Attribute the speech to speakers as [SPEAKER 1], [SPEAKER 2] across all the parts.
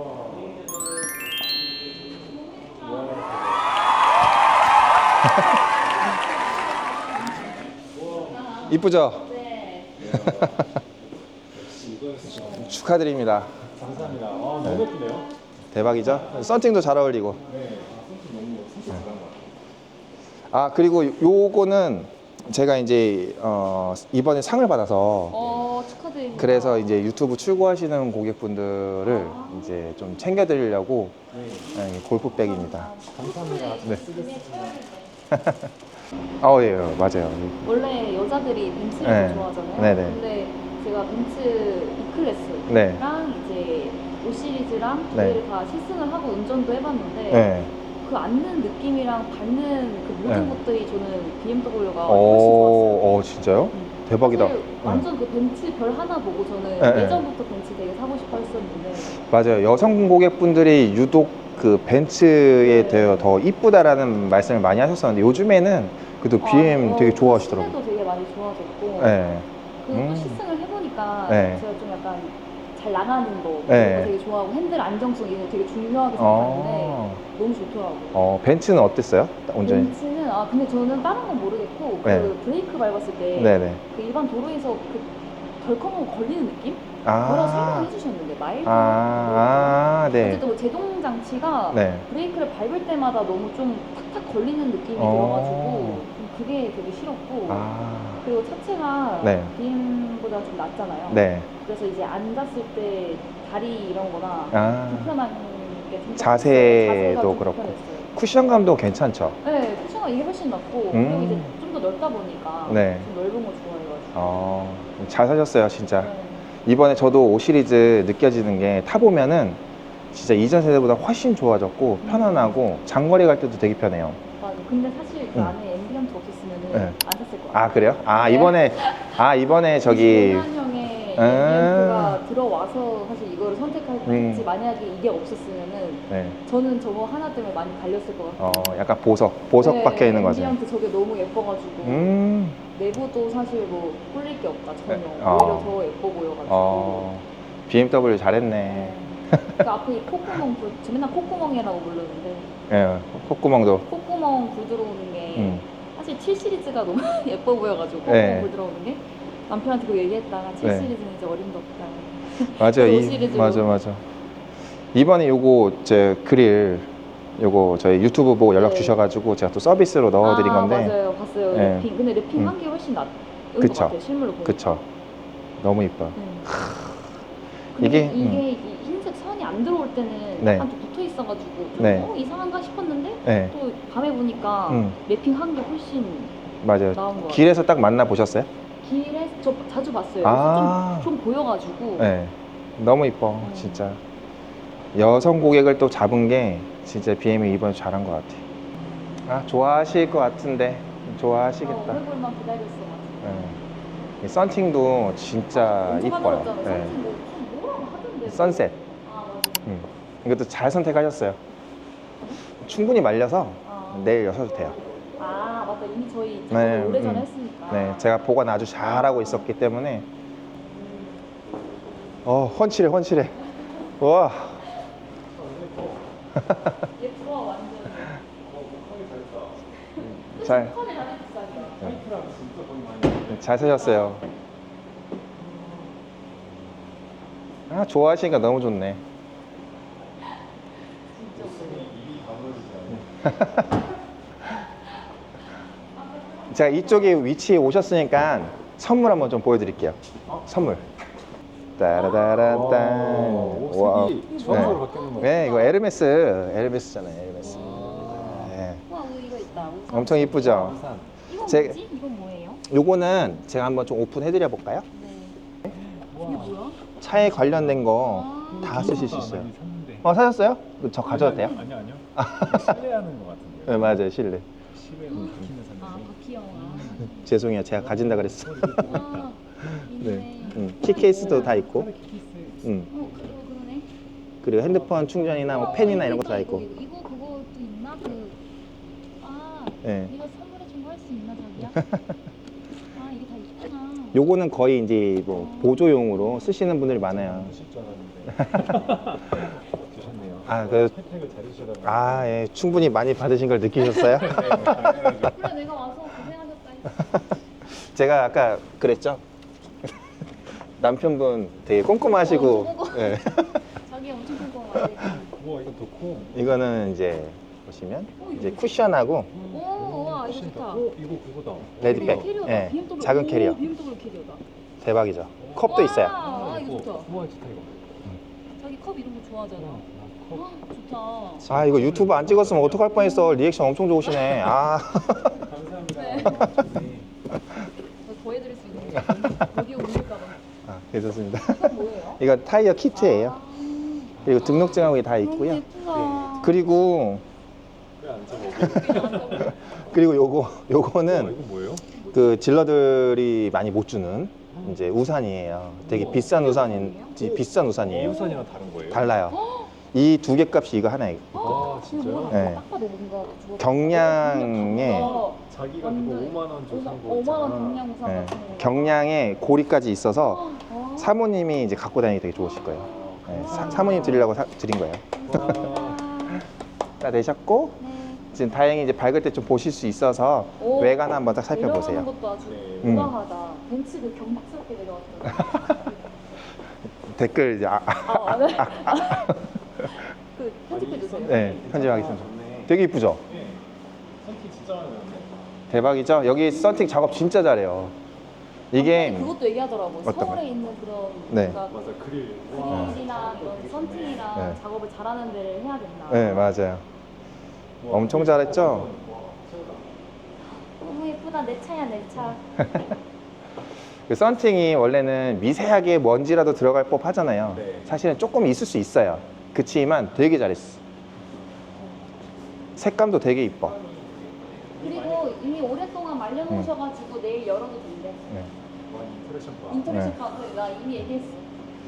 [SPEAKER 1] 이쁘죠?
[SPEAKER 2] 네.
[SPEAKER 1] 축하드립니다.
[SPEAKER 3] 감사합니다. 아, 너무 예쁘네요.
[SPEAKER 1] 대박이죠? 썬팅도 잘 어울리고.
[SPEAKER 3] 네. 아. 아
[SPEAKER 1] 그리고 요거는 제가 이제 어, 이번에 상을 받아서
[SPEAKER 2] 어, 축하드립니다.
[SPEAKER 1] 그래서 이제 유튜브 출고하시는 고객분들을 이제 좀 챙겨드리려고
[SPEAKER 3] 네.
[SPEAKER 1] 네, 골프백입니다.
[SPEAKER 3] 감사합니다.
[SPEAKER 1] 네.
[SPEAKER 2] 네.
[SPEAKER 1] 아, 예, 예, 맞아요.
[SPEAKER 2] 원래 여자들이 벤츠를
[SPEAKER 1] 네.
[SPEAKER 2] 더 좋아하잖아요.
[SPEAKER 1] 네네.
[SPEAKER 2] 근데 제가 벤츠 E 클래스랑
[SPEAKER 1] 네.
[SPEAKER 2] 이제 5 시리즈랑 두
[SPEAKER 1] 네.
[SPEAKER 2] 개를 다 실승을 하고 운전도 해봤는데
[SPEAKER 1] 네.
[SPEAKER 2] 그 앉는 느낌이랑 밟는 그 모든
[SPEAKER 1] 네.
[SPEAKER 2] 것들이 저는 BMW가 훨씬 좋았어요.
[SPEAKER 1] 오, 어, 진짜요?
[SPEAKER 2] 음.
[SPEAKER 1] 대박이다.
[SPEAKER 2] 사실 완전 그 벤츠 별 하나 보고 저는
[SPEAKER 1] 네, 네.
[SPEAKER 2] 예전부터 벤츠 되게 사고 싶어 했었는데
[SPEAKER 1] 맞아요. 여성 고객분들이 유독 그 벤츠에
[SPEAKER 2] 네.
[SPEAKER 1] 대해 더 이쁘다라는 말씀을 많이 하셨었는데 요즘에는 그래도 BM
[SPEAKER 2] 아,
[SPEAKER 1] 되게
[SPEAKER 2] 어,
[SPEAKER 1] 좋아하시더라고요.
[SPEAKER 2] 시내도 되게 많이 좋아졌고
[SPEAKER 1] 네.
[SPEAKER 2] 그또
[SPEAKER 1] 음.
[SPEAKER 2] 시승을 해보니까
[SPEAKER 1] 네.
[SPEAKER 2] 제가 좀 약간 잘 나가는 거
[SPEAKER 1] 네.
[SPEAKER 2] 거 되게 좋아하고 핸들 안정성 이런 거 되게 중요하게 생각하는데
[SPEAKER 1] 어,
[SPEAKER 2] 너무 좋더라고요.
[SPEAKER 1] 어, 벤츠는 어땠어요? 운전이?
[SPEAKER 2] 벤츠는 아 근데 저는 다른 건 모르겠고
[SPEAKER 1] 네.
[SPEAKER 2] 그 브레이크 밟았을 때 그
[SPEAKER 1] 네네.
[SPEAKER 2] 일반 도로에서 그 덜컹하고 걸리는 느낌? 뭐라고
[SPEAKER 1] 아,
[SPEAKER 2] 설명해 주셨는데 마일드
[SPEAKER 1] 아, 아, 네.
[SPEAKER 2] 어쨌든 뭐 제동 장치가
[SPEAKER 1] 네.
[SPEAKER 2] 브레이크를 밟을 때마다 너무 좀 탁탁 걸리는 느낌이
[SPEAKER 1] 어.
[SPEAKER 2] 들어가지고 좀 그게 되게 싫었고
[SPEAKER 1] 아,
[SPEAKER 2] 그리고 차체가
[SPEAKER 1] 네.
[SPEAKER 2] BM보다 좀 낮잖아요.
[SPEAKER 1] 네.
[SPEAKER 2] 그래서 이제 앉았을 때 다리 이런 거나
[SPEAKER 1] 아,
[SPEAKER 2] 불편한 게좀
[SPEAKER 1] 자세도 그렇고. 쿠션감도 괜찮죠?
[SPEAKER 2] 네, 쿠션가 이게 훨씬 낫고
[SPEAKER 1] 음.
[SPEAKER 2] 그리고 이제 좀 더 넓다 보니까
[SPEAKER 1] 네.
[SPEAKER 2] 좀 넓은 거 좋아해가지고.
[SPEAKER 1] 어, 잘 사셨어요, 진짜.
[SPEAKER 2] 네.
[SPEAKER 1] 이번에 저도 5 시리즈 느껴지는 게 타보면은 진짜 이전 세대보다 훨씬 좋아졌고 편안하고 장거리 갈 때도 되게 편해요.
[SPEAKER 2] 맞아. 근데 사실 그
[SPEAKER 1] 음.
[SPEAKER 2] 안에
[SPEAKER 1] 네.
[SPEAKER 2] 안 샀을 거야.
[SPEAKER 1] 아 그래요? 아 이번에 아 이번에 저기
[SPEAKER 2] 한형의
[SPEAKER 1] 아.
[SPEAKER 2] 앰비언트가 들어와서 사실 이거를 선택할지
[SPEAKER 1] 음.
[SPEAKER 2] 만약에 이게 없었으면은
[SPEAKER 1] 네,
[SPEAKER 2] 저는 저거 하나 때문에 많이 갈렸을 것 같아요.
[SPEAKER 1] 어 약간 보석 보석
[SPEAKER 2] 네,
[SPEAKER 1] 박혀 있는 거죠.
[SPEAKER 2] 앰비언트 저게 너무 예뻐가지고
[SPEAKER 1] 음,
[SPEAKER 2] 내부도 사실 뭐 꿀릴 게 없다 전혀
[SPEAKER 1] 네.
[SPEAKER 2] 오히려
[SPEAKER 1] 어.
[SPEAKER 2] 더 예뻐 보여가지고
[SPEAKER 1] 어 BMW 잘했네.
[SPEAKER 2] 네. 그 앞에 이 콧구멍 불, 저 맨날 콧구멍이라고 부르는데
[SPEAKER 1] 예, 콧구멍도.
[SPEAKER 2] 콧구멍 불 들어오는 게
[SPEAKER 1] 음,
[SPEAKER 2] 7 시리즈가 너무 예뻐 보여가지고
[SPEAKER 1] 네.
[SPEAKER 2] 불 들어오는 게 남편한테 그 얘기했다가 7
[SPEAKER 1] 네.
[SPEAKER 2] 시리즈는 이제 어림도 없다
[SPEAKER 1] 맞아요.
[SPEAKER 2] 오
[SPEAKER 1] 이,
[SPEAKER 2] 시리즈로.
[SPEAKER 1] 맞아 맞아. 이번에 요거 제 그릴 요거 저희 유튜브 보고 연락
[SPEAKER 2] 네.
[SPEAKER 1] 주셔가지고 제가 또 서비스로 넣어드린
[SPEAKER 2] 아,
[SPEAKER 1] 건데,
[SPEAKER 2] 맞아요 봤어요
[SPEAKER 1] 네.
[SPEAKER 2] 랩핑 근데
[SPEAKER 1] 음.
[SPEAKER 2] 한게 훨씬 낫은 것
[SPEAKER 1] 그쵸.
[SPEAKER 2] 같아요 실물로 보니까
[SPEAKER 1] 그쵸? 너무 이뻐.
[SPEAKER 2] 음. 근데
[SPEAKER 1] 이게,
[SPEAKER 2] 이게,
[SPEAKER 1] 음.
[SPEAKER 2] 이 흰색 선이 안 들어올 때는
[SPEAKER 1] 네.
[SPEAKER 2] 붙어 있어가지고 좀
[SPEAKER 1] 네.
[SPEAKER 2] 어, 이상한가 싶었는데
[SPEAKER 1] 네,
[SPEAKER 2] 또 밤에 보니까
[SPEAKER 1] 음.
[SPEAKER 2] 랩핑 한 게 훨씬
[SPEAKER 1] 맞아요.
[SPEAKER 2] 나은 것 같아요.
[SPEAKER 1] 길에서 딱 만나 보셨어요?
[SPEAKER 2] 길에 저 자주 봤어요.
[SPEAKER 1] 아.
[SPEAKER 2] 그래서 좀, 좀 보여가지고
[SPEAKER 1] 네, 너무 이뻐
[SPEAKER 2] 음.
[SPEAKER 1] 진짜. 여성 고객을 또 잡은 게 진짜 BM이 이번에 잘한 것 같아. 아 좋아하실 것 같은데 좋아하시겠다.
[SPEAKER 2] 어, 얼굴만 기다렸어.
[SPEAKER 1] 네. 이 썬팅도 진짜 이뻐요. 네. 선셋.
[SPEAKER 2] 아 맞아.
[SPEAKER 1] 음. 이것도 잘 선택하셨어요. 충분히 말려서
[SPEAKER 2] 아.
[SPEAKER 1] 내일 여셔도 돼요.
[SPEAKER 2] 아 맞다 이미 저희
[SPEAKER 1] 네,
[SPEAKER 2] 오래 전에
[SPEAKER 1] 음.
[SPEAKER 2] 했으니까.
[SPEAKER 1] 네, 제가 보관 아주 잘하고 있었기 때문에. 어, 헌칠해, 헌칠해. 와,
[SPEAKER 2] 예뻐 완전.
[SPEAKER 1] 잘,
[SPEAKER 2] 컬이.
[SPEAKER 3] 파이프랑 진짜 거의 많이.
[SPEAKER 1] 잘 사셨어요. 아, 좋아하시니까 너무 좋네.
[SPEAKER 3] 입이 다물어지지 않아요.
[SPEAKER 1] 제가 이쪽에 위치에 오셨으니까 선물 한번 좀 보여드릴게요. 선물. 따라다란딴.
[SPEAKER 3] 오,
[SPEAKER 1] 와.
[SPEAKER 3] 색이 주황색으로 바뀌는 거.
[SPEAKER 1] 네, 이거 에르메스, 에르메스잖아요, 에르메스.
[SPEAKER 3] 아.
[SPEAKER 1] 네.
[SPEAKER 2] 와 이거 있다. 우산.
[SPEAKER 1] 엄청 이쁘죠?
[SPEAKER 2] 이건
[SPEAKER 1] 제-
[SPEAKER 2] 뭐지? 이건 뭐예요?
[SPEAKER 1] 요거는 제가 한번 좀 오픈해드려 볼까요? 차에 관련된 거
[SPEAKER 2] 아.
[SPEAKER 1] 다 쓰실 수 있어요. 어, 사셨어요? 저 가져도 돼요?
[SPEAKER 3] 아니요, 아니요. 실례하는 것 같은데요.
[SPEAKER 1] 네, 맞아요, 실례.
[SPEAKER 3] 바퀴는
[SPEAKER 2] 아. 바퀴형. 아.
[SPEAKER 1] 죄송해요, 제가 가진다 그랬어.
[SPEAKER 2] 아
[SPEAKER 1] 네.
[SPEAKER 2] 있네.
[SPEAKER 1] 음, 키 케이스도 다 있고. 음,
[SPEAKER 2] 어 그러네.
[SPEAKER 1] 그리고 핸드폰 충전이나 뭐 펜이나 이런 것도 다 있고.
[SPEAKER 2] 이거, 이거 그것도 있나? 그, 아,
[SPEAKER 1] 네.
[SPEAKER 2] 이거 선물해준 거 할 수 있나 자기야?
[SPEAKER 1] 요거는 거의 이제 뭐 보조용으로 쓰시는 분들이 많아요. 아, 그,
[SPEAKER 3] 혜택을 잘 주시다 보니까
[SPEAKER 1] 아, 예, 충분히 많이 받으신 걸 느끼셨어요?
[SPEAKER 3] 네, 당연하죠.
[SPEAKER 2] 그래 내가 와서 고생하셨다 했어.
[SPEAKER 1] 제가 아까 그랬죠? 남편분 되게 꼼꼼하시고,
[SPEAKER 2] 어, 꼼꼼.
[SPEAKER 1] 예.
[SPEAKER 2] 자기 엄청 꼼꼼하지.
[SPEAKER 3] 우와 이거 도콩
[SPEAKER 1] 이거는 이제 보시면 이제 쿠션하고
[SPEAKER 2] 오, 좋다.
[SPEAKER 3] 오 이거 그거다
[SPEAKER 1] 레드백,
[SPEAKER 2] 캐리어다.
[SPEAKER 1] 예,
[SPEAKER 2] BMW.
[SPEAKER 1] 작은
[SPEAKER 2] 오,
[SPEAKER 1] 캐리어,
[SPEAKER 2] BMW 캐리어다.
[SPEAKER 1] 대박이죠. 컵도 있어요.
[SPEAKER 2] 아, 이거 좋다.
[SPEAKER 3] 우와 좋다 이거
[SPEAKER 2] 자기 컵 이런 거 좋아하잖아.
[SPEAKER 3] 아, 컵.
[SPEAKER 2] 아, 좋다.
[SPEAKER 1] 아, 이거 유튜브 안 찍었으면 어떡할 뻔했어. 리액션 엄청 좋으시네. 아,
[SPEAKER 3] 감사합니다
[SPEAKER 2] 네.
[SPEAKER 3] 좋네.
[SPEAKER 2] 더 해드릴 수 있는 거 여기 올릴까 봐.
[SPEAKER 1] 아 괜찮습니다.
[SPEAKER 2] 이건 뭐예요?
[SPEAKER 1] 이거 타이어 키트예요.
[SPEAKER 2] 아,
[SPEAKER 1] 그리고 등록증하고 다
[SPEAKER 2] 너무
[SPEAKER 1] 있고요.
[SPEAKER 2] 예쁘다.
[SPEAKER 1] 그리고
[SPEAKER 3] 왜안 잡아
[SPEAKER 1] 그리고 요거 요거는
[SPEAKER 3] 이거 뭐예요?
[SPEAKER 1] 그 딜러들이 많이 못 주는 이제 우산이에요. 되게 비싼 우산인 지 비싼 우산이에요.
[SPEAKER 3] 우산이랑 다른 거예요?
[SPEAKER 1] 달라요. 이 두 개 값이 이거 하나예요.
[SPEAKER 3] 아 진짜요?
[SPEAKER 1] 네.
[SPEAKER 2] 딱 봐도 뭔가 주워-
[SPEAKER 1] 경량에
[SPEAKER 2] 어,
[SPEAKER 3] 자기가 그거
[SPEAKER 2] 완전
[SPEAKER 3] 5만 원 주고 산거
[SPEAKER 2] 5만
[SPEAKER 3] 있잖아
[SPEAKER 2] 원 경량 우산
[SPEAKER 1] 예,
[SPEAKER 2] 같은 거.
[SPEAKER 1] 경량에 고리까지 있어서
[SPEAKER 2] 아.
[SPEAKER 1] 사모님이 이제 갖고 다니기 되게 좋으실 거예요. 예, 사, 사모님 드리려고 사- 드린 거예요.
[SPEAKER 3] 와,
[SPEAKER 1] 다 되셨고
[SPEAKER 2] 네.
[SPEAKER 1] 지금 다행히 이제 밝을 때 좀 보실 수 있어서
[SPEAKER 2] 오.
[SPEAKER 1] 외관 한번 딱 살펴보세요.
[SPEAKER 2] 내려가는 것도 아주
[SPEAKER 3] 네.
[SPEAKER 1] 음.
[SPEAKER 2] 우아하다. 벤츠 그 경박스럽게 내려왔더라고요.
[SPEAKER 1] 댓글 이제 아,
[SPEAKER 2] 아, 네. 그 편집해 주세요.
[SPEAKER 1] 네 편집하겠습니다.
[SPEAKER 3] 좋네.
[SPEAKER 1] 되게 이쁘죠?
[SPEAKER 3] 네. 선티 진짜 많이 나왔네
[SPEAKER 1] 대박이죠? 여기 썬팅 작업 진짜 잘해요. 이게
[SPEAKER 2] 아니, 그것도 얘기하더라고.
[SPEAKER 1] 어떤
[SPEAKER 2] 서울에
[SPEAKER 1] 거요?
[SPEAKER 2] 있는 그런
[SPEAKER 1] 네.
[SPEAKER 2] 뭔가
[SPEAKER 3] 맞아 그릴
[SPEAKER 2] 그릴이나 그런 썬팅이랑
[SPEAKER 1] 네.
[SPEAKER 2] 작업을 잘하는 데를 해야 된다.
[SPEAKER 1] 네 맞아요. 엄청 잘했죠?
[SPEAKER 2] 너무 예쁘다. 내 차야 내 차.
[SPEAKER 1] 그 썬팅이 원래는 미세하게 먼지라도 들어갈 법 하잖아요.
[SPEAKER 3] 네.
[SPEAKER 1] 사실은 조금 있을 수 있어요. 그치만 되게 잘했어. 색감도 되게 이뻐.
[SPEAKER 2] 그리고 이미 오랫동안 말려놓으셔가지고 내일 열어도 된대.
[SPEAKER 1] 네.
[SPEAKER 3] 봐
[SPEAKER 2] 인터넷
[SPEAKER 1] 네.
[SPEAKER 2] ช็나 이미 얘기했어.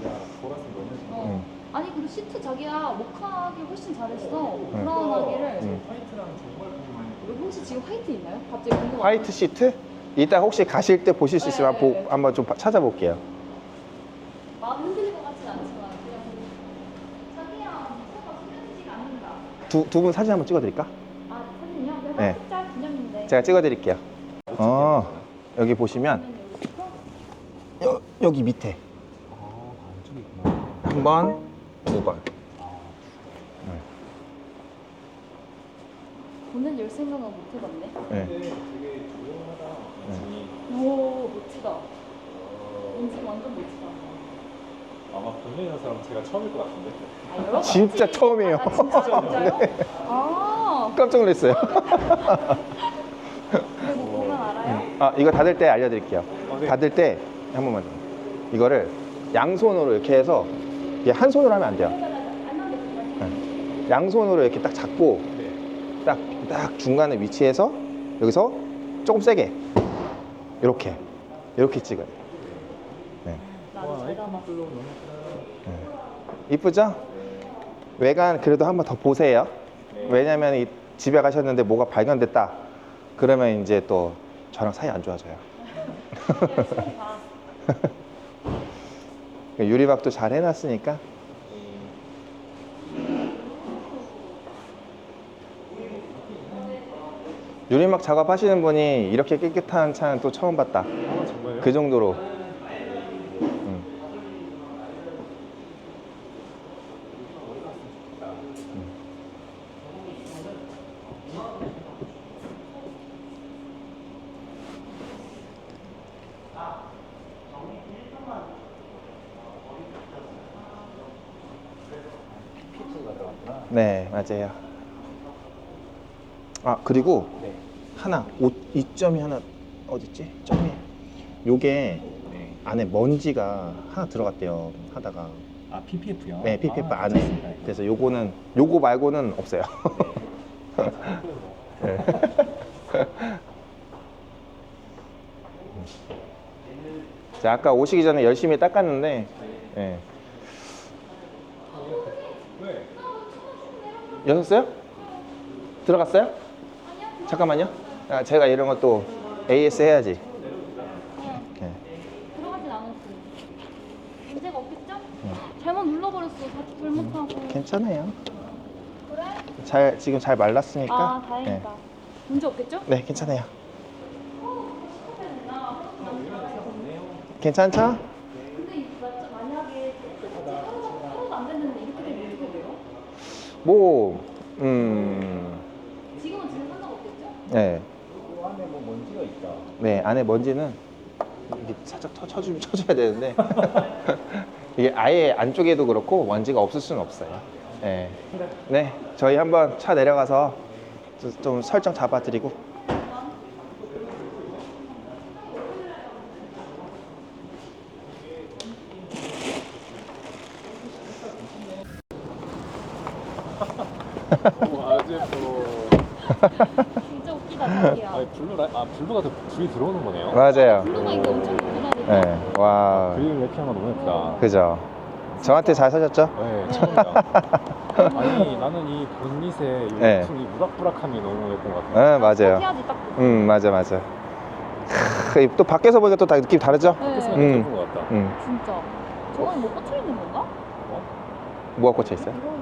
[SPEAKER 3] 야 보라색 너무 좋다
[SPEAKER 2] 어.
[SPEAKER 1] 음.
[SPEAKER 2] 아니 그리고 시트 자기가 모카하기 훨씬 잘했어.
[SPEAKER 1] 네.
[SPEAKER 2] 브라운 하기를.
[SPEAKER 1] 음.
[SPEAKER 3] 화이트랑 정말 궁금해
[SPEAKER 2] 여기 혹시 지금 화이트 있나요? 갑자기 궁금하다.
[SPEAKER 1] 화이트 시트? 이따 혹시 가실 때 보실 수 있으면
[SPEAKER 2] 네.
[SPEAKER 1] 보- 한번 좀 봐- 찾아볼게요.
[SPEAKER 2] 마음 흔들릴 것 같진 않지만 그냥 자기야 서가 숨겨지지가 않는다.
[SPEAKER 1] 두 두 분 사진 한번 찍어드릴까?
[SPEAKER 2] 아 사진요?
[SPEAKER 1] 네.
[SPEAKER 2] 네. 짤 기념인데.
[SPEAKER 1] 제가 찍어드릴게요. 어 여기 보시면
[SPEAKER 2] 그러면 여기부터
[SPEAKER 1] 여, 여기 밑에
[SPEAKER 3] 아 안쪽에 있구나
[SPEAKER 1] 한 번, 두 번.
[SPEAKER 2] 보는 열 생각은 못 해봤네.
[SPEAKER 1] 네.
[SPEAKER 2] 오 멋지다. 인생 완전 멋지다.
[SPEAKER 3] 아마 국내 있는 사람 제가 처음일 것 같은데
[SPEAKER 2] 아, 여러
[SPEAKER 1] 진짜. 처음이에요.
[SPEAKER 2] 아, 진짜 진짜요?
[SPEAKER 1] 네.
[SPEAKER 2] 아
[SPEAKER 1] 깜짝 놀랐어요.
[SPEAKER 2] 근데 뭐 보면 알아요?
[SPEAKER 1] 아 이거 닫을 때 알려드릴게요.
[SPEAKER 3] 어, 네.
[SPEAKER 1] 닫을 때 한 번만 더. 이거를 양손으로 이렇게 해서 한 손으로 하면 안 돼요. 네. 양손으로 이렇게 딱 잡고
[SPEAKER 3] 네.
[SPEAKER 1] 딱, 딱 중간에 위치해서 여기서 조금 세게 이렇게 이렇게 찍어요. 네. 네. 이쁘죠? 외관 그래도 한번 더 보세요.
[SPEAKER 3] 네.
[SPEAKER 1] 왜냐면 이 집에 가셨는데 뭐가 발견됐다. 그러면 이제 또 저랑 사이 안 좋아져요.
[SPEAKER 2] 봐.
[SPEAKER 1] 유리박도 잘 해놨으니까. 유리막 작업하시는 분이 이렇게 깨끗한 차는 또 처음 봤다.
[SPEAKER 3] 아?
[SPEAKER 1] 그 정도로. 음.
[SPEAKER 3] 피트가 들어갔구나
[SPEAKER 1] 네, 맞아요. 아, 그리고
[SPEAKER 3] 네.
[SPEAKER 1] 하나, 옷, 이 점이 하나, 어딨지? 점이. 요게
[SPEAKER 3] 네.
[SPEAKER 1] 안에 먼지가 하나 들어갔대요. 하다가.
[SPEAKER 3] 아 PPF요?
[SPEAKER 1] 네, PPF
[SPEAKER 3] 아,
[SPEAKER 1] 안에.
[SPEAKER 3] 괜찮습니다.
[SPEAKER 1] 그래서 요거는, 요거 말고는 없어요. 네. 자, 아까 오시기 전에 열심히 닦았는데, 예. 여셨어요? 들어갔어요? 잠깐만요. 아, 제가 이런 것도 AS 해야지. 네.
[SPEAKER 2] 들어가진 않았어. 문제가 없겠죠? 잘못 눌러버렸어. 다 잘못하고.
[SPEAKER 1] 괜찮아요. 잘 지금 잘 말랐으니까.
[SPEAKER 2] 아 다행이다. 문제 없겠죠?
[SPEAKER 1] 네, 네, 괜찮아요. 괜찮죠?
[SPEAKER 2] 근데 이 맞죠? 만약에 하루도 하루도 안 됐는데 이렇게 되면 어떻게 돼요?
[SPEAKER 1] 뭐, 음,
[SPEAKER 2] 지금은 지금 상관없겠죠?
[SPEAKER 1] 네,
[SPEAKER 3] 그 안에 뭐 먼지가 있다.
[SPEAKER 1] 네 안에 먼지는 이게 살짝 쳐, 쳐주, 쳐줘야 되는데 이게 아예 안쪽에도 그렇고 먼지가 없을 수는 없어요. 네, 네, 저희 한번 차 내려가서 좀, 좀 설정 잡아드리고.
[SPEAKER 3] 오, 아재 뭐.
[SPEAKER 2] 진짜 웃기다 자기야.
[SPEAKER 3] 아니 블루라 아 블루가 더 줄이 들어오는 거네요.
[SPEAKER 1] 맞아요.
[SPEAKER 2] 블루가 이게 엄청 무난해.
[SPEAKER 1] 네, 와,
[SPEAKER 3] 그림 래핑하가 너무 예쁘다.
[SPEAKER 1] 그죠. 저한테 잘 사셨죠?
[SPEAKER 3] 네, 처음이다. 아니 나는 이 본닛의 이,
[SPEAKER 1] 네.
[SPEAKER 3] 이 무락부락함이 너무 예쁜 것 같아요.
[SPEAKER 1] 네, 맞아요.
[SPEAKER 2] 해야지 딱.
[SPEAKER 1] 음, 맞아, 맞아. 크, 또 밖에서 보니까 또 다 느낌 다르죠?
[SPEAKER 2] 네.
[SPEAKER 1] 음.
[SPEAKER 3] 예쁜 것 같다.
[SPEAKER 1] 음,
[SPEAKER 2] 진짜. 저건 뭐 꽂혀 있는 건가?
[SPEAKER 1] 뭐가 꽂혀 있어요?
[SPEAKER 2] 이거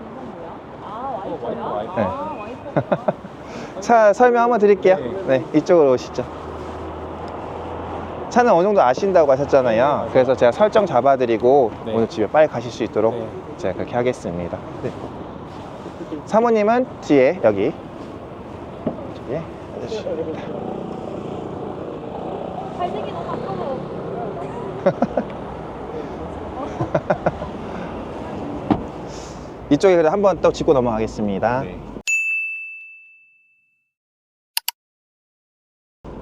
[SPEAKER 2] 뭐야? 아. 아.
[SPEAKER 1] 차 설명 한번 드릴게요. 네, 이쪽으로 오시죠. 차는 어느 정도 아신다고 하셨잖아요.
[SPEAKER 3] 네,
[SPEAKER 1] 그래서 제가 설정 잡아드리고
[SPEAKER 3] 네.
[SPEAKER 1] 오늘 집에 빨리 가실 수 있도록
[SPEAKER 3] 네.
[SPEAKER 1] 제가 그렇게 하겠습니다. 네. 사모님은 뒤에 여기 뒤에 앉으시면
[SPEAKER 2] 발색이 너무 아까워.
[SPEAKER 1] 이쪽에 그래도 한번 또 짚고 넘어가겠습니다.
[SPEAKER 3] 네.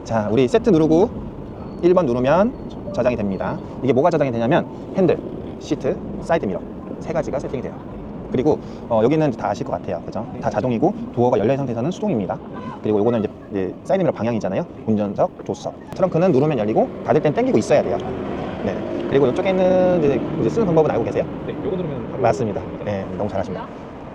[SPEAKER 1] 자, 우리 세트 누르고 1번 누르면 저장이 됩니다. 이게 뭐가 저장이 되냐면 핸들, 시트, 사이드 미러 세 가지가 세팅이 돼요. 그리고 어, 여기는 다 아실 것 같아요. 그죠? 다 자동이고 도어가 열려 있는 상태에서는 수동입니다. 그리고 요거는 이제, 이제 사이드 미러 방향이잖아요. 운전석, 조수석. 트렁크는 누르면 열리고 닫을 땐 당기고 있어야 돼요. 네. 그리고 이쪽에는 이제, 이제 쓰는 방법은 알고 계세요?
[SPEAKER 3] 네, 요거 누르면 바로
[SPEAKER 1] 맞습니다. 네, 너무 잘하십니다.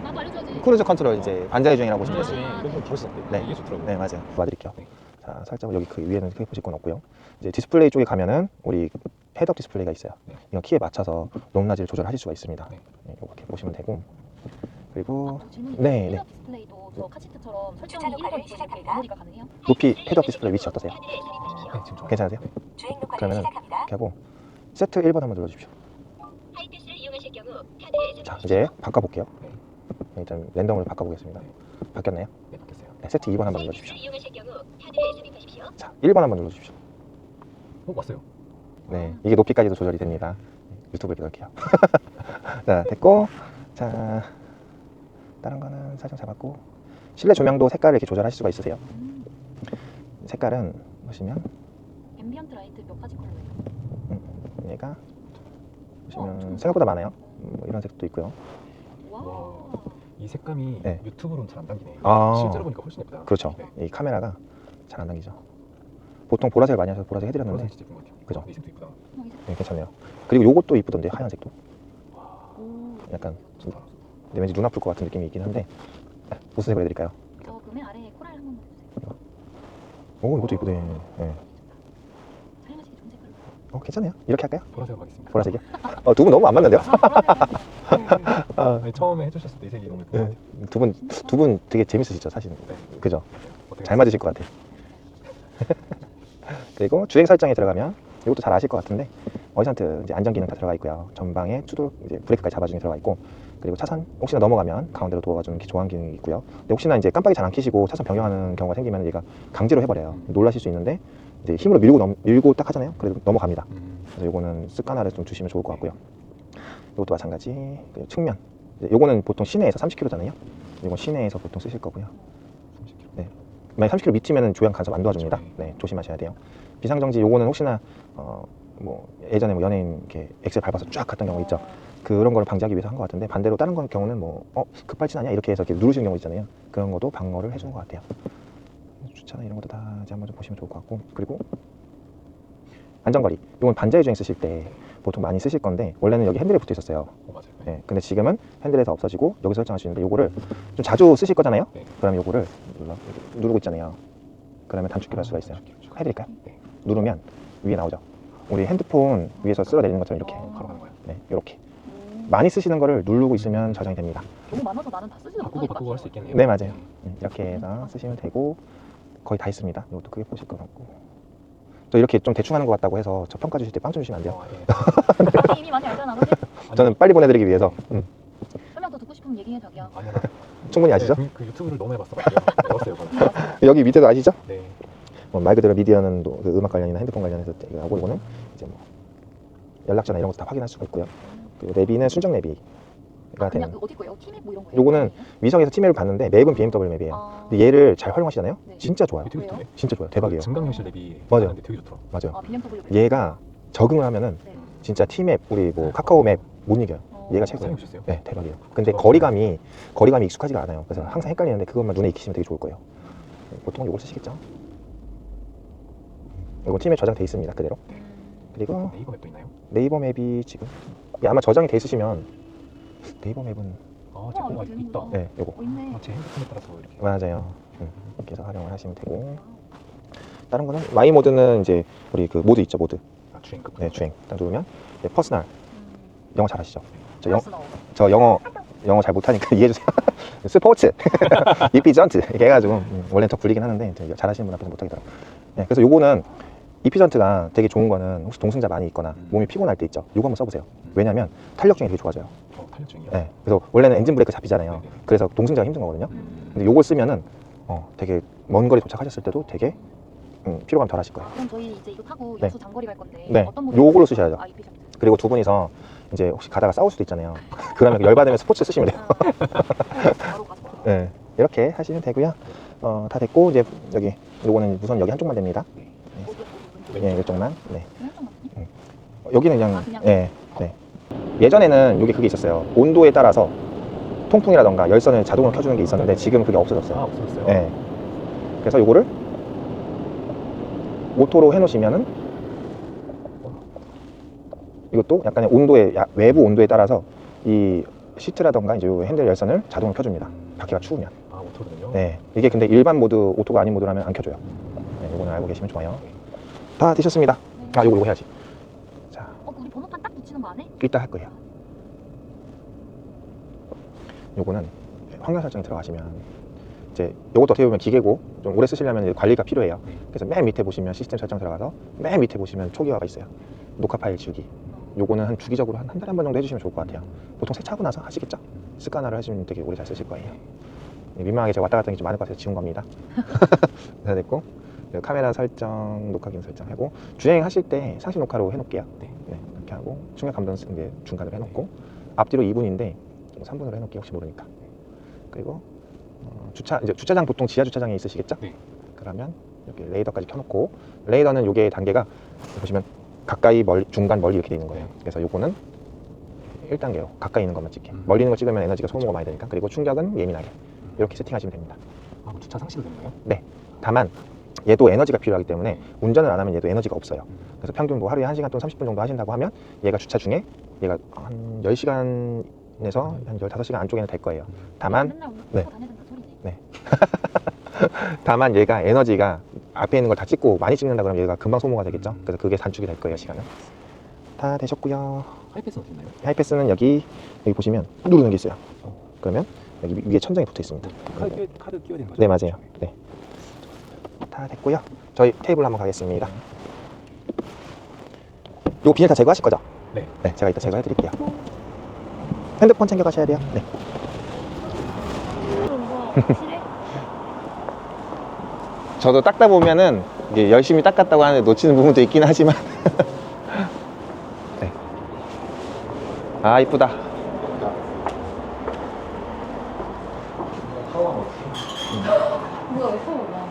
[SPEAKER 2] 나도 알려줘야지.
[SPEAKER 1] 크루즈 컨트롤 이제 반자의 주행이라고 보시면 되세요.
[SPEAKER 3] 그래서 벌써
[SPEAKER 1] 네.
[SPEAKER 3] 이게 좋더라고요.
[SPEAKER 1] 네, 맞아요. 도와드릴게요.
[SPEAKER 3] 네.
[SPEAKER 1] 자, 살짝 여기 그 위에는 크게 보실 건 없고요. 이제 디스플레이 쪽에 가면은 우리 그 헤드업 디스플레이가 있어요.
[SPEAKER 3] 네.
[SPEAKER 1] 이거 키에 맞춰서 높낮이를 조절하실 수가 있습니다.
[SPEAKER 3] 네.
[SPEAKER 1] 네, 이렇게 보시면 되고 그리고
[SPEAKER 2] 아, 질문이
[SPEAKER 1] 네,
[SPEAKER 2] 네,
[SPEAKER 1] 네.
[SPEAKER 2] 디스플레이도 저 카시트처럼 설정이 1번, 2번 이렇게 메모리가 가능해요?
[SPEAKER 1] 높이 헤드업 디스플레이 위치 어떠세요?
[SPEAKER 3] 네, 지금.
[SPEAKER 1] 괜찮으세요?
[SPEAKER 4] 주행 녹화를
[SPEAKER 1] 그러면은
[SPEAKER 4] 시작합니다.
[SPEAKER 1] 이렇게 하고 세트 1번 한번 눌러주십시오.
[SPEAKER 4] 하이패스를 이용하실 경우 카드를
[SPEAKER 1] 자, 이제 바꿔볼게요.
[SPEAKER 3] 네.
[SPEAKER 1] 네, 일단 랜덤으로 바꿔보겠습니다. 바뀌었나요?
[SPEAKER 3] 네, 바뀌었어요.
[SPEAKER 1] 네, 세트 2번 한번 눌러주십시오.
[SPEAKER 4] 하이패스를 이용하실 경우 카드를 삽입하십시오.
[SPEAKER 1] 자, 1번 한번 눌러주십시오.
[SPEAKER 3] 어, 왔어요.
[SPEAKER 1] 네, 이게 높이까지도 조절이 됩니다. 유튜브에 넣을게요. 자, 됐고, 자, 다른 거는 설정 잡았고, 실내 조명도 색깔을 이렇게 조절하실 수가 있으세요.
[SPEAKER 2] 음,
[SPEAKER 1] 색깔은 보시면
[SPEAKER 2] 앰비언트 라이트 몇 가지 컬러예요?
[SPEAKER 1] 얘가
[SPEAKER 2] 어,
[SPEAKER 1] 보시면
[SPEAKER 2] 좀-
[SPEAKER 1] 생각보다 많아요. 음, 뭐 이런 색도 있고요.
[SPEAKER 2] 와.
[SPEAKER 3] 이 색감이
[SPEAKER 1] 네.
[SPEAKER 3] 유튜브로는 잘 안 당기네.
[SPEAKER 1] 아.
[SPEAKER 3] 실제로 보니까 훨씬 예쁘다.
[SPEAKER 1] 그렇죠.
[SPEAKER 3] 네.
[SPEAKER 1] 이 카메라가 잘 안 당기죠. 보통 보라색을 많이 하셔서 보라색 해드렸는데,
[SPEAKER 3] 보라색 진짜 예쁜 것 같아요.
[SPEAKER 1] 그죠?
[SPEAKER 3] 이 색도 이쁘다.
[SPEAKER 2] 어,
[SPEAKER 1] 네, 괜찮네요. 그리고 요것도 이쁘던데 하얀색도
[SPEAKER 2] 오.
[SPEAKER 1] 약간 좀 근데 왠지 눈 아플 것 같은 느낌이 있긴 한데 아, 무슨 색으로 해드릴까요?
[SPEAKER 2] 저 그러면 아래에 코랄 한 번만 주세요.
[SPEAKER 1] 오 이것도 이쁘네. 네.
[SPEAKER 2] 사용하시기 좋은 색깔로.
[SPEAKER 1] 어 괜찮네요. 이렇게 할까요?
[SPEAKER 3] 보라색 가겠습니다.
[SPEAKER 1] 보라색이요? 어, 두 분 너무 안 맞는데요?
[SPEAKER 2] 아,
[SPEAKER 3] 네, 처음에 해주셨을 때 이 색이 너무 것
[SPEAKER 1] 네. 두 분, 두 분 되게 재밌으시죠, 사실.
[SPEAKER 3] 네.
[SPEAKER 1] 그죠?
[SPEAKER 3] 어떻게
[SPEAKER 1] 잘 맞으실 것 같아요. 그리고 주행 설정에 들어가면 이것도 잘 아실 것 같은데 어이선트 이제 안전 기능 다 들어가 있고요. 전방에 추돌 이제 브레이크까지 잡아주는 게 들어가 있고 그리고 차선 혹시나 넘어가면 가운데로 도와주는 조항 기능이 있고요. 근데 혹시나 이제 깜빡이 잘 안 켜시고 차선 변경하는 경우가 생기면 얘가 강제로 해버려요. 놀라실 수 있는데 이제 힘으로 밀고 넘, 밀고 딱 하잖아요. 그래도 넘어갑니다.
[SPEAKER 3] 음,
[SPEAKER 1] 그래서 요거는 습관화를 좀 주시면 좋을 것 같고요. 이것도 마찬가지. 그리고 측면. 요거는 보통 시내에서 30km잖아요. 이건 시내에서 보통 쓰실 거고요.
[SPEAKER 3] 30kg.
[SPEAKER 1] 만약 30km 미치면 조향 간섭 안 도와줍니다. 네, 조심하셔야 돼요. 비상정지 요거는 혹시나 어, 뭐 예전에 뭐 연예인 이렇게 엑셀 밟아서 쫙 갔던 경우 있죠. 그런 걸 방지하기 위해서 한 것 같은데 반대로 다른 거 경우는 뭐 어, 급발진 아니야 이렇게 해서 이렇게 누르시는 경우 있잖아요. 그런 것도 방어를 해주는 것 같아요. 주차나 이런 것도 다 이제 한번 좀 보시면 좋을 것 같고 그리고 안전거리 이건 반자의 주행 쓰실 때 보통 많이 쓰실 건데 원래는 여기 핸들에 붙어 있었어요.
[SPEAKER 3] 어, 맞아요. 네.
[SPEAKER 1] 네, 근데 지금은 핸들에서 없어지고 여기 설정할 수 있는데 요거를 좀 자주 쓰실 거잖아요.
[SPEAKER 3] 네.
[SPEAKER 1] 그러면 요거를 눌러, 누르고 있잖아요. 그러면 단축키로 할 수가 있어요. 해드릴까요?
[SPEAKER 3] 네.
[SPEAKER 1] 누르면 위에 나오죠. 우리 핸드폰 위에서 쓸어 내리는 것처럼 이렇게
[SPEAKER 2] 어.
[SPEAKER 3] 바로 가는 거예요.
[SPEAKER 1] 네, 이렇게
[SPEAKER 2] 오.
[SPEAKER 1] 많이 쓰시는 거를 누르고 있으면 저장이 됩니다.
[SPEAKER 2] 너무 많아서 나는 다 쓰지도
[SPEAKER 3] 바꾸고
[SPEAKER 2] 못하겠다.
[SPEAKER 3] 바꾸고 할수 있겠네요.
[SPEAKER 1] 네 맞아요. 음, 이렇게 해서 쓰시면 되고 거의 다 있습니다. 이것도 크게 보실 것 같고. 또 이렇게 좀 대충 하는 것 같다고 해서 저 평가 주실 때빵좀 주시면 안 돼요.
[SPEAKER 3] 어, 예.
[SPEAKER 2] 이미 많이 알잖아. 그지?
[SPEAKER 1] 저는 빨리 보내드리기 위해서 음,
[SPEAKER 2] 설명 더 듣고 싶으면 얘기해.
[SPEAKER 3] 아니야.
[SPEAKER 1] 충분히 아시죠?
[SPEAKER 3] 네, 그, 그 유튜브를 너무 해봤어가지고 배웠어요. 저는.
[SPEAKER 1] 여기 밑에도 아시죠?
[SPEAKER 3] 네.
[SPEAKER 1] 뭐말 그대로 미디어는 또 그 음악 관련이나 핸드폰 관련해서 이거 하고 이거는 이제 뭐 연락처나 이런 것도 다 확인할 수가 있고요. 그리고 내비는 순정 내비 가
[SPEAKER 2] 그냥
[SPEAKER 1] 되는.
[SPEAKER 2] 그 어디 거예요? 티맵 뭐 이런 거예요?
[SPEAKER 1] 요거는 위성에서 티맵을 봤는데 맵은 BMW 맵이에요.
[SPEAKER 2] 아,
[SPEAKER 1] 근데 얘를 잘 활용하시잖아요.
[SPEAKER 2] 네.
[SPEAKER 1] 진짜 좋아요.
[SPEAKER 3] 되게 좋던데.
[SPEAKER 1] 진짜 좋아요. 대박이에요.
[SPEAKER 3] 증강현실 대비
[SPEAKER 1] 맞아요.
[SPEAKER 3] 하는데 되게 좋더라.
[SPEAKER 1] 맞아요.
[SPEAKER 2] 아 BMW.
[SPEAKER 1] 얘가 적응을 하면은
[SPEAKER 2] 네.
[SPEAKER 1] 진짜 티맵 우리 뭐 카카오 맵 못 이겨요.
[SPEAKER 2] 어.
[SPEAKER 1] 얘가 최고예요.
[SPEAKER 3] 사용하셨어요?
[SPEAKER 1] 네, 대박이에요. 근데 거리감이 거리감이 익숙하지가 않아요. 그래서 항상 헷갈리는데 그것만 눈에 익히시면 되게 좋을 거예요. 보통 이걸 쓰시겠죠? 이건 팀에 저장돼 있습니다. 그대로.
[SPEAKER 2] 음,
[SPEAKER 1] 그리고
[SPEAKER 3] 네이버 맵도 있나요?
[SPEAKER 1] 네이버 맵이 지금 이게 아마 저장이 돼 있으시면 네이버 맵은
[SPEAKER 3] 아, 제
[SPEAKER 2] 어,
[SPEAKER 3] 거가
[SPEAKER 2] 이거
[SPEAKER 3] 있다.
[SPEAKER 2] 되는구나.
[SPEAKER 1] 네, 요거
[SPEAKER 2] 어 있네.
[SPEAKER 3] 아, 제 핸드폰에 따라서 이렇게.
[SPEAKER 1] 맞아요. 음, 이렇게 해서 활용을 하시면 되고 다른 거는 마이 모드는 이제 우리 그 모드 있죠, 모드.
[SPEAKER 3] 아, 주행급.
[SPEAKER 1] 네, 주행. 딱 누르면 이제 퍼스널
[SPEAKER 2] 음,
[SPEAKER 1] 영어 잘하시죠? 저, 영,
[SPEAKER 2] 나오고.
[SPEAKER 1] 저 영어 영어 잘 못하니까 이해해 주세요. 스포츠, 이피전트 이렇게 해가지고 음, 원래 더 굴리긴 하는데 잘하시는 분 앞에서 못하겠더라고. 네, 그래서 요거는 이피전트가 되게 좋은 거는 혹시 동승자 많이 있거나
[SPEAKER 3] 음.
[SPEAKER 1] 몸이 피곤할 때 있죠. 요거 한번 써보세요. 왜냐면 탄력 중에 되게 좋아져요.
[SPEAKER 3] 어, 탄력 중이요.
[SPEAKER 1] 네, 그래서 원래는 엔진 브레이크 잡히잖아요.
[SPEAKER 3] 네네.
[SPEAKER 1] 그래서 동승자가 힘든 거거든요.
[SPEAKER 3] 음.
[SPEAKER 1] 근데 요걸 쓰면은 어, 되게 먼 거리 도착하셨을 때도 되게 음, 피로감 덜 하실 거예요.
[SPEAKER 2] 그럼 저희 이제 이거 타고
[SPEAKER 1] 네.
[SPEAKER 2] 여수 장거리 갈 건데
[SPEAKER 1] 네,
[SPEAKER 2] 어떤
[SPEAKER 1] 요걸로? 쓰셔야죠.
[SPEAKER 2] 아, 이.
[SPEAKER 1] 그리고 두 분이서 이제 혹시 가다가 싸울 수도 있잖아요. 그러면 열받으면 스포츠 쓰시면 돼요.
[SPEAKER 2] 아, 바로 가서.
[SPEAKER 1] 네, 이렇게 하시면 되고요. 어, 다 됐고 이제 여기 요거는 우선 여기 한쪽만 됩니다.
[SPEAKER 2] 어디, 어디, 어디?
[SPEAKER 1] 네, 이쪽만. 네.
[SPEAKER 2] 맞니?
[SPEAKER 1] 어, 여기는 그냥,
[SPEAKER 2] 아, 그냥?
[SPEAKER 1] 네, 네. 예전에는 여기 그게 있었어요. 온도에 따라서 통풍이라던가 열선을 자동으로 켜주는 게 있었는데 지금 그게 없어졌어요.
[SPEAKER 3] 아, 없었어요.
[SPEAKER 1] 네. 그래서 요거를 오토로 해놓으시면은 이것도 약간의 온도에 야- 외부 온도에 따라서 이 시트라던가 이제 요 핸들 열선을 자동으로 켜줍니다. 밖에가 추우면.
[SPEAKER 3] 아, 오토거든요.
[SPEAKER 1] 네. 이게 근데 일반 모드 오토가 아닌 모드라면 안 켜줘요. 네, 요거는 알고 계시면 좋아요. 다 되셨습니다. 아, 요거 요거 해야지. 이따 할 거예요. 요거는 설정에 들어가시면 이제 요것도 어떻게 보면 기계고 좀 오래 쓰시려면 관리가 필요해요. 그래서 맨 밑에 보시면 시스템 설정 들어가서 맨 밑에 보시면 초기화가 있어요. 녹화 파일 지우기. 요거는 한 주기적으로 한 한 달에 한 번 정도 해주시면 좋을 것 같아요. 보통 세차하고 나서 하시겠죠? 습관화를 하시면 되게 오래 잘 쓰실 거예요. 네, 민망하게 제가 왔다 갔다 좀 많을 것 같아서 지운 겁니다. 다 됐고 그리고 카메라 설정, 녹화 기능 설정하고 주행하실 때 상시 녹화로 해놓을게요.
[SPEAKER 3] 네.
[SPEAKER 1] 네, 이렇게 하고 충격 감도 이제 중간으로 해놓고 앞뒤로 2분인데 3분으로 해놓을게요. 혹시 모르니까. 그리고 어, 주차 이제 주차장 보통 지하 주차장에 있으시겠죠?
[SPEAKER 3] 네.
[SPEAKER 1] 그러면 이렇게 레이더까지 켜놓고 레이더는 요게 단계가 보시면 가까이 멀리 중간 멀리 이렇게 돼 있는 거예요.
[SPEAKER 3] 네.
[SPEAKER 1] 그래서 요거는 1단계요. 가까이 있는 것만 찍게.
[SPEAKER 3] 음.
[SPEAKER 1] 멀리 있는 거 찍으면 에너지가 소모가 많이 되니까. 그리고 충격은 예민하게. 이렇게 세팅하시면 됩니다.
[SPEAKER 3] 아, 뭐 주차 상시도 되나요?
[SPEAKER 1] 다만 얘도 에너지가 필요하기 때문에 운전을 안 하면 얘도 에너지가 없어요. 그래서 평균 뭐 하루에 1시간 또는 30분 정도 하신다고 하면 얘가 주차 중에 얘가 한 10시간에서 한 15시간 안쪽에는 될 거예요. 다만 네.
[SPEAKER 2] 소리네.
[SPEAKER 1] 다만 얘가 에너지가 앞에 있는 걸 다 찍고 많이 찍는다 그러면 얘가 금방 소모가 되겠죠.
[SPEAKER 3] 음.
[SPEAKER 1] 그래서 그게 단축이 될 거예요, 시간은. 다 되셨고요.
[SPEAKER 3] 하이패스는 어디 있나요?
[SPEAKER 1] 하이패스는 여기 여기 보시면 누르는 게 있어요. 그러면 여기 위- 위에 천장에 붙어 있습니다.
[SPEAKER 3] 카드, 끼- 카드 끼워야 되는 거죠?
[SPEAKER 1] 네, 맞아요. 네. 다 됐고요. 저희 테이블 한번 가겠습니다. 요 비닐 다 제거하실 거죠?
[SPEAKER 3] 네.
[SPEAKER 1] 네, 제가 이따 제거해 드릴게요. 핸드폰 챙겨 가셔야 돼요. 네. 저도 닦다 보면은 이게 열심히 닦았다고 하는데 놓치는 부분도 있긴 하지만. 네. 아, 이쁘다.
[SPEAKER 2] 뭐야 왜 타고 올라?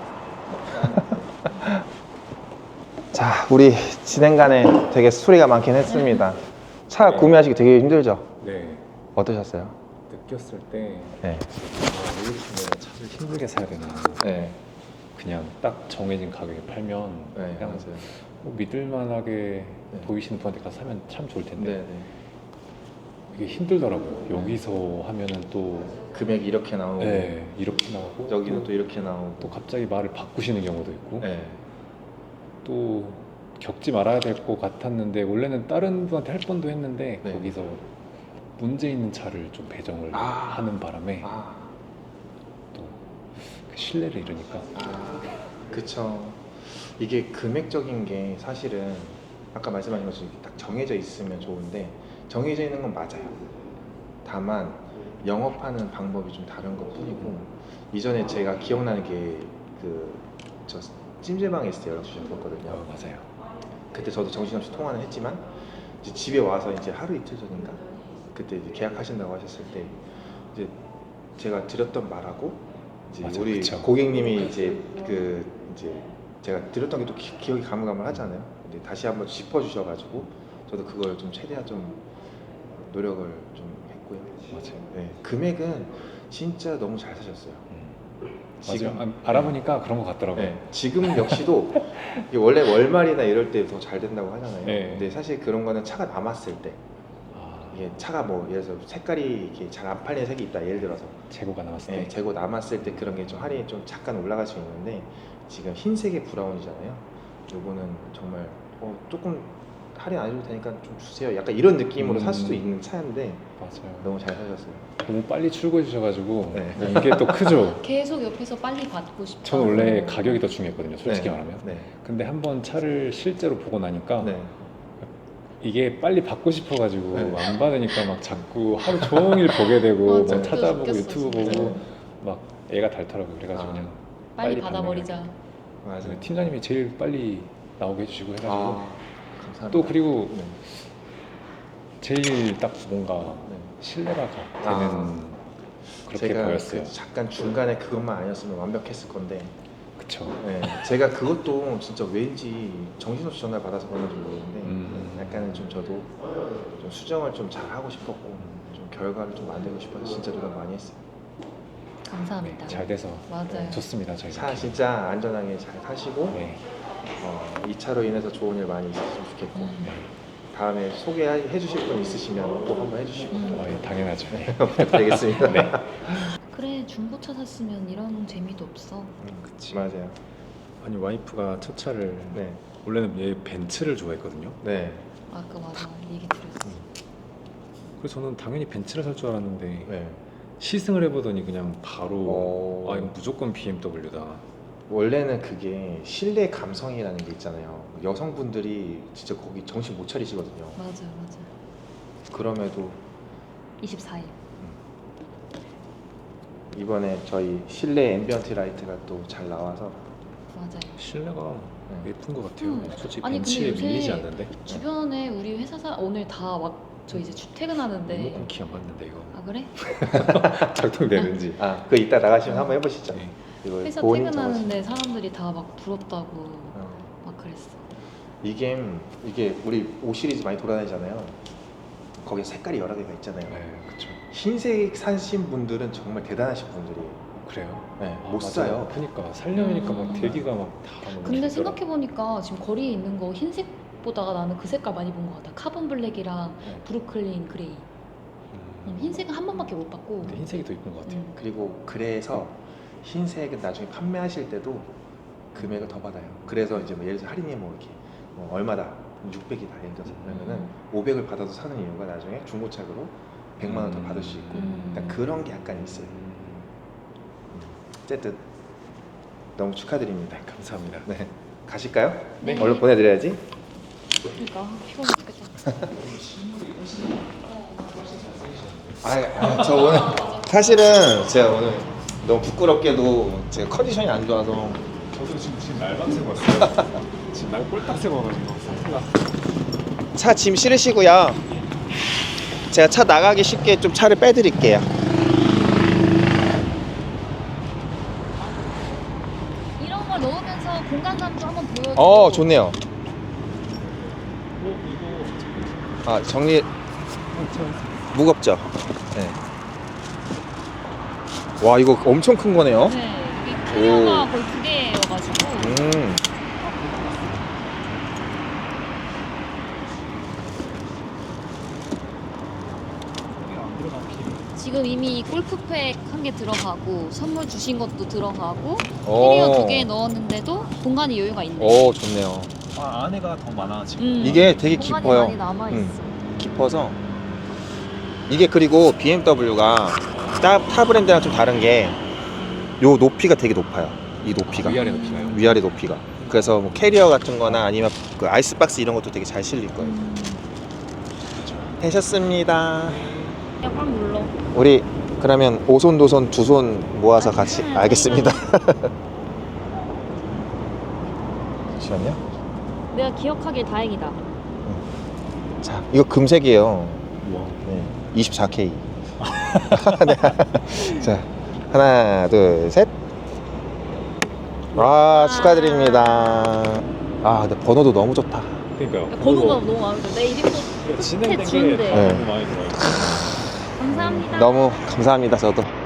[SPEAKER 1] 자, 우리 진행 간에 되게 스토리가 많긴 했습니다. 차
[SPEAKER 3] 네.
[SPEAKER 1] 구매하시기 되게 힘들죠?
[SPEAKER 3] 네.
[SPEAKER 1] 어떠셨어요?
[SPEAKER 3] 느꼈을 때
[SPEAKER 1] 네.
[SPEAKER 3] 아, 이렇게 차를 힘들게 사야 되나
[SPEAKER 1] 네.
[SPEAKER 3] 그냥 딱 정해진 가격에 팔면
[SPEAKER 1] 네,
[SPEAKER 3] 그냥 뭐 믿을만하게 보이시는 분한테 가서 사면 참 좋을 텐데
[SPEAKER 1] 네.
[SPEAKER 3] 이게 힘들더라고요 여기서 하면은 또
[SPEAKER 1] 금액이 이렇게 나오고
[SPEAKER 3] 네, 이렇게 나오고
[SPEAKER 1] 여기는
[SPEAKER 3] 또,
[SPEAKER 1] 또 이렇게 나오고
[SPEAKER 3] 또 갑자기 말을 바꾸시는 경우도 있고
[SPEAKER 1] 네.
[SPEAKER 3] 또 겪지 말아야 될 것 같았는데 원래는 다른 분한테 할 뻔도 했는데
[SPEAKER 1] 네.
[SPEAKER 3] 거기서 문제 있는 차를 좀 배정을
[SPEAKER 1] 아.
[SPEAKER 3] 하는 바람에
[SPEAKER 1] 아,
[SPEAKER 3] 또그 신뢰를 잃으니까
[SPEAKER 1] 아, 그쵸. 이게 금액적인 게 사실은 아까 말씀하신 것처럼 이렇게 딱 정해져 있으면 좋은데 정해져 있는 건 맞아요. 다만 영업하는 방법이 좀 다른 것 뿐이고 이전에 제가 기억나는 게 그 저 찜질방에 있을 때 연락 주셨었거든요.
[SPEAKER 3] 어, 맞아요.
[SPEAKER 1] 그때 저도 정신없이 통화는 했지만 이제 집에 와서 이제 하루 이틀 전인가 그때 이제 계약하신다고 하셨을 때 이제 제가 드렸던 말하고 이제
[SPEAKER 3] 맞아,
[SPEAKER 1] 우리
[SPEAKER 3] 그쵸.
[SPEAKER 1] 고객님이 이제 그 이제 제가 드렸던 게 또 기억이 가물가물하잖아요. 근데 다시 한번 짚어주셔가지고 저도 그걸 좀 최대한 좀 노력을 좀 했고요.
[SPEAKER 3] 맞아요.
[SPEAKER 1] 네, 금액은 진짜 너무 잘 사셨어요.
[SPEAKER 3] 음.
[SPEAKER 1] 지금-
[SPEAKER 3] 맞아요. 아, 알아보니까 그런 것 같더라고요.
[SPEAKER 1] 네, 지금 역시도 이게 원래 월말이나 이럴 때 더 잘 된다고 하잖아요.
[SPEAKER 3] 네.
[SPEAKER 1] 근데 사실 그런 거는 차가 남았을 때
[SPEAKER 3] 아,
[SPEAKER 1] 이게 차가 뭐 예를 들어서 색깔이 이렇게 잘 안 팔리는 색이 있다 예를 들어서
[SPEAKER 3] 재고가 남았을
[SPEAKER 1] 네,
[SPEAKER 3] 때
[SPEAKER 1] 재고 남았을 때 그런 게 좀 할인이 좀 잠깐 올라갈 수 있는데 지금 흰색의 브라운이잖아요. 요거는 정말 어, 조금 할인 안 해도 되니까 좀 주세요. 약간 이런 느낌으로 살 수도
[SPEAKER 3] 음.
[SPEAKER 1] 있는 차인데
[SPEAKER 3] 맞아요.
[SPEAKER 1] 너무 잘 사셨어요.
[SPEAKER 3] 너무 빨리 출고해 주셔가지고
[SPEAKER 1] 네.
[SPEAKER 3] 이게 또 크죠.
[SPEAKER 2] 계속 옆에서 빨리 받고 싶다.
[SPEAKER 3] 저는 원래 가격이 더 중요했거든요. 솔직히
[SPEAKER 1] 네.
[SPEAKER 3] 말하면.
[SPEAKER 1] 네.
[SPEAKER 3] 근데 한번 차를 실제로 보고 나니까
[SPEAKER 1] 네.
[SPEAKER 3] 이게 빨리 받고 싶어가지고
[SPEAKER 1] 네.
[SPEAKER 3] 안 받으니까 막 자꾸 하루 종일 보게 되고
[SPEAKER 2] 맞아.
[SPEAKER 3] 뭐 찾아보고
[SPEAKER 2] 웃겼어,
[SPEAKER 3] 유튜브
[SPEAKER 2] 진짜.
[SPEAKER 3] 보고 막 애가 닳더라고요. 그래가지고
[SPEAKER 1] 아.
[SPEAKER 3] 그냥
[SPEAKER 2] 빨리
[SPEAKER 3] 빨리
[SPEAKER 2] 받아버리자.
[SPEAKER 1] 맞아요.
[SPEAKER 3] 팀장님이 제일 빨리 나오게 해주시고 해가지고
[SPEAKER 1] 아, 감사합니다.
[SPEAKER 3] 또 그리고
[SPEAKER 1] 네.
[SPEAKER 3] 제일 딱 뭔가
[SPEAKER 1] 네.
[SPEAKER 3] 신뢰가 가-
[SPEAKER 1] 아.
[SPEAKER 3] 되는 그렇게
[SPEAKER 1] 제가
[SPEAKER 3] 보였어요.
[SPEAKER 1] 그 잠깐 중간에 그것만 아니었으면 완벽했을 건데
[SPEAKER 3] 그쵸.
[SPEAKER 1] 네, 제가 그것도 진짜 왠지 정신없이 전화를 받아서 그런지 모르겠는데
[SPEAKER 3] 음.
[SPEAKER 1] 약간은 좀 저도 좀 수정을 좀 잘 하고 싶었고 좀 결과를 좀 만들고 싶어서 진짜 노력 많이 했어요.
[SPEAKER 2] 감사합니다.
[SPEAKER 3] 네, 잘 돼서
[SPEAKER 2] 맞아요.
[SPEAKER 3] 좋습니다. 저희
[SPEAKER 1] 차 진짜 안전하게 잘 타시고
[SPEAKER 3] 네.
[SPEAKER 1] 어, 이 차로 인해서 좋은 일 많이 있었으면 좋겠고
[SPEAKER 2] 음.
[SPEAKER 1] 다음에 소개해 주실 분 있으시면 꼭 한번 해주시고
[SPEAKER 2] 음.
[SPEAKER 3] 어, 예, 당연하죠. 네.
[SPEAKER 1] 부탁드리겠습니다.
[SPEAKER 3] 네.
[SPEAKER 2] 그래 중고차 샀으면 이런 재미도 없어.
[SPEAKER 1] 음, 맞아요.
[SPEAKER 3] 아니 와이프가 첫 차를
[SPEAKER 1] 네,
[SPEAKER 3] 원래는 얘 벤츠를 좋아했거든요.
[SPEAKER 1] 네,
[SPEAKER 2] 아까 맞아 얘기 들었어.
[SPEAKER 3] 그래서 저는 당연히 벤츠를 살 줄 알았는데
[SPEAKER 1] 네.
[SPEAKER 3] 시승을 해보더니 그냥 바로
[SPEAKER 1] 어.
[SPEAKER 3] 아 이건 무조건 BMW다.
[SPEAKER 1] 원래는 그게 실내 감성이라는 게 있잖아요. 여성분들이 진짜 거기 정신 못 차리시거든요.
[SPEAKER 2] 맞아 맞아.
[SPEAKER 1] 그럼에도
[SPEAKER 2] 24일.
[SPEAKER 1] 이번에 저희 실내 앰비언트 라이트가 또 잘 나와서
[SPEAKER 2] 맞아요.
[SPEAKER 3] 실내가
[SPEAKER 1] 네.
[SPEAKER 3] 예쁜 것 같아요.
[SPEAKER 2] 음.
[SPEAKER 3] 솔직히
[SPEAKER 2] 아니,
[SPEAKER 3] 벤츠에
[SPEAKER 2] 근데 요새
[SPEAKER 3] 밀리지 않는데.
[SPEAKER 2] 주변에 우리 회사 사 오늘 다 막 저 이제 출퇴근하는데.
[SPEAKER 3] 리모컨 키안 맞는데 이거
[SPEAKER 2] 아 그래?
[SPEAKER 3] 작동되는지.
[SPEAKER 1] 아, 그 이따 나가시면 한번 해보시죠.
[SPEAKER 3] 네.
[SPEAKER 2] 회사 퇴근하는데 사람들이 다 막 부럽다고
[SPEAKER 1] 어.
[SPEAKER 2] 막 그랬어.
[SPEAKER 1] 이게 이게 우리 5 시리즈 많이 돌아다니잖아요. 거기 색깔이 여러 개가 있잖아요.
[SPEAKER 3] 네, 그렇죠.
[SPEAKER 1] 흰색 사신 분들은 정말 대단하신 분들이에요.
[SPEAKER 3] 그래요.
[SPEAKER 1] 네,
[SPEAKER 3] 아,
[SPEAKER 1] 못
[SPEAKER 3] 맞아요.
[SPEAKER 1] 사요.
[SPEAKER 3] 그러니까 살려니까 막
[SPEAKER 2] 음.
[SPEAKER 3] 대기가 막다
[SPEAKER 2] 근데 생각해 보니까 지금 거리에 있는 거 흰색 보다가 나는 그 색깔 많이 본 것 같아. 카본 블랙이랑
[SPEAKER 1] 네.
[SPEAKER 2] 브루클린 그레이. 음, 흰색은 한 번밖에 못 봤고.
[SPEAKER 3] 근데 흰색이 더 이쁜 것 같아요.
[SPEAKER 2] 음.
[SPEAKER 1] 그리고 그래서 흰색은 나중에 판매하실 때도 금액을 더 받아요. 그래서 이제 뭐 예를 들어 할인이 뭐 이렇게 뭐 얼마다 600이다 예를 들어서 그러면은 500을 받아서 사는 이유가 나중에 중고차로 100만 원더
[SPEAKER 3] 음.
[SPEAKER 1] 받을 수 있고
[SPEAKER 2] 음.
[SPEAKER 1] 일단 그런 게 약간 있어요. 어쨌든 너무 축하드립니다.
[SPEAKER 3] 감사합니다.
[SPEAKER 1] 네 가실까요?
[SPEAKER 2] 네.
[SPEAKER 1] 얼른 보내드려야지.
[SPEAKER 2] 그러니까 피곤해 죽겠다.
[SPEAKER 1] 아, 아, 저 오늘 사실은 제가 오늘 너무 부끄럽게도 제가 컨디션이 안 좋아서
[SPEAKER 3] 저도 지금 지금 날밤새 봤어요. 지금 날 꼴딱새 봐가지고 상태가.
[SPEAKER 1] 차 짐 실으시고요. 제가 차 나가기 쉽게 좀 차를 빼드릴게요.
[SPEAKER 2] 이런 걸 넣으면서 공간감 좀 한번 보여줘.
[SPEAKER 1] 어, 좋네요. 아, 정리 무겁죠? 네. 와, 이거 엄청 큰 거네요.
[SPEAKER 2] 네, 이게 캐리어가 거의 두 개여가지고.
[SPEAKER 1] 음.
[SPEAKER 2] 지금 이미 골프팩 한 개 들어가고 선물 주신 것도 들어가고
[SPEAKER 1] 오.
[SPEAKER 2] 캐리어 두 개 넣었는데도 공간이 여유가 있네.
[SPEAKER 1] 오, 좋네요.
[SPEAKER 3] 아 안에가 더 많아 지금.
[SPEAKER 2] 음.
[SPEAKER 1] 이게 되게
[SPEAKER 2] 공간이
[SPEAKER 1] 깊어요.
[SPEAKER 2] 많이 남아 있어.
[SPEAKER 1] 깊어서 이게 그리고 BMW가 타, 타 브랜드랑 좀 다른 게 요 높이가 되게 높아요. 이 높이가
[SPEAKER 3] 위아래 높이가요?
[SPEAKER 1] 위아래 높이가. 그래서 뭐 캐리어 같은 거나 아니면 그 아이스박스 이런 것도 되게 잘 실릴 거예요. 되셨습니다.
[SPEAKER 2] 그냥 꽉 눌러.
[SPEAKER 1] 우리 그러면 오손 도손 두 손 모아서 같이
[SPEAKER 2] 음,
[SPEAKER 1] 알겠습니다. 잠시만요.
[SPEAKER 2] 내가 기억하길 다행이다.
[SPEAKER 1] 자, 이거 금색이에요.
[SPEAKER 3] 와.
[SPEAKER 1] 네, 24K. 네. 자, 하나, 둘, 셋. 와, 축하드립니다. 아, 근데 번호도 너무 좋다.
[SPEAKER 3] 그러니까요.
[SPEAKER 2] 번호가 너무 마음에 들어. 내 이름도
[SPEAKER 3] 진행된 게
[SPEAKER 2] 주인데.
[SPEAKER 3] 너무
[SPEAKER 1] 네.
[SPEAKER 3] 마음에 들어요.
[SPEAKER 2] 감사합니다.
[SPEAKER 1] 너무 감사합니다, 저도.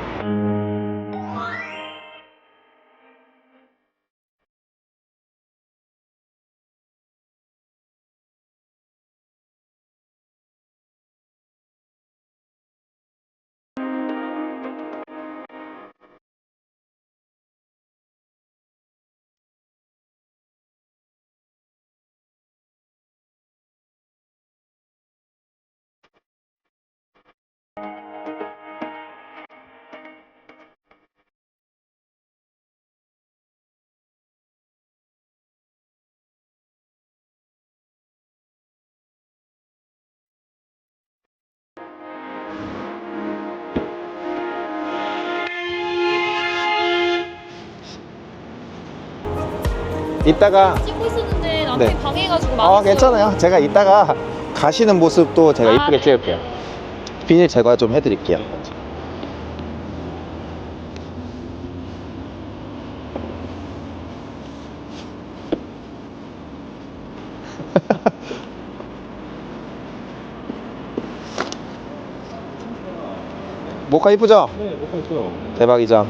[SPEAKER 1] 이따가
[SPEAKER 2] 찍고 있었는데 남편이
[SPEAKER 1] 네.
[SPEAKER 2] 방해해가지고
[SPEAKER 1] 아
[SPEAKER 2] 망했어요.
[SPEAKER 1] 괜찮아요. 제가 이따가 가시는 모습도 제가
[SPEAKER 2] 아,
[SPEAKER 1] 이쁘게
[SPEAKER 2] 네.
[SPEAKER 1] 찍을게요. 비닐 제거 좀 해드릴게요. 모카 이쁘죠?
[SPEAKER 3] 네, 뭐가 있어요.
[SPEAKER 1] 대박이죠.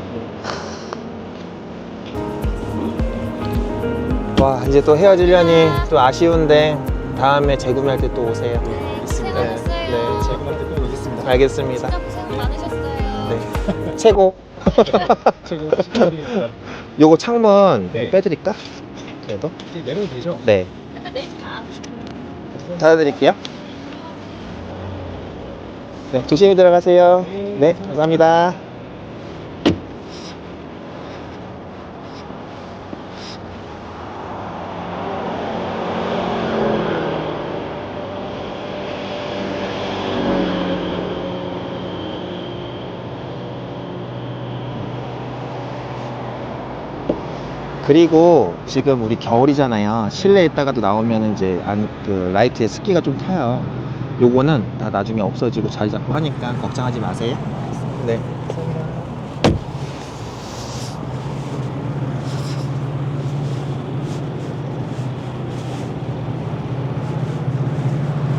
[SPEAKER 1] 와 이제 또 헤어지려니 좀 아쉬운데 다음에 재구매할 때 또 오세요.
[SPEAKER 2] 네,
[SPEAKER 1] 네. 네,
[SPEAKER 3] 제가 그때 또 오겠습니다.
[SPEAKER 1] 알겠습니다.
[SPEAKER 2] 진짜 고생 많으셨어요.
[SPEAKER 1] 네. 최고.
[SPEAKER 3] 제가.
[SPEAKER 1] 요거 창문
[SPEAKER 3] 네.
[SPEAKER 1] 빼드릴까? 그래도?
[SPEAKER 3] 이제 내려도 되죠?
[SPEAKER 1] 네.
[SPEAKER 2] 네. 아,
[SPEAKER 1] 닫아드릴게요. 네, 조심히 들어가세요. 네, 감사합니다. 그리고 지금 우리 겨울이잖아요. 실내에 있다가도 나오면 이제 안, 그 라이트에 습기가 좀 타요. 요거는 다 나중에 없어지고 자리 잡고 하니까 걱정하지 마세요. 네.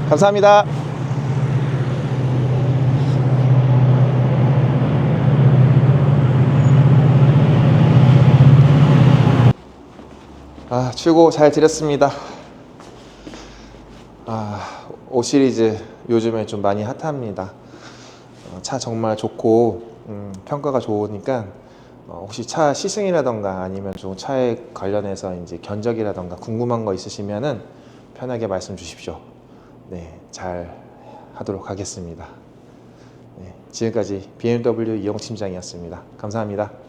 [SPEAKER 1] 감사합니다. 아, 출고 잘 드렸습니다. 아, 5 시리즈 요즘에 좀 많이 핫합니다. 어, 차 정말 좋고 음, 평가가 좋으니까 어, 혹시 차 시승이라던가 아니면 좀 차에 관련해서 이제 견적이라던가 궁금한 거 있으시면은 편하게 말씀 주십시오. 네, 잘 하도록 하겠습니다. 네, 지금까지 BMW 이용 팀장이었습니다. 감사합니다.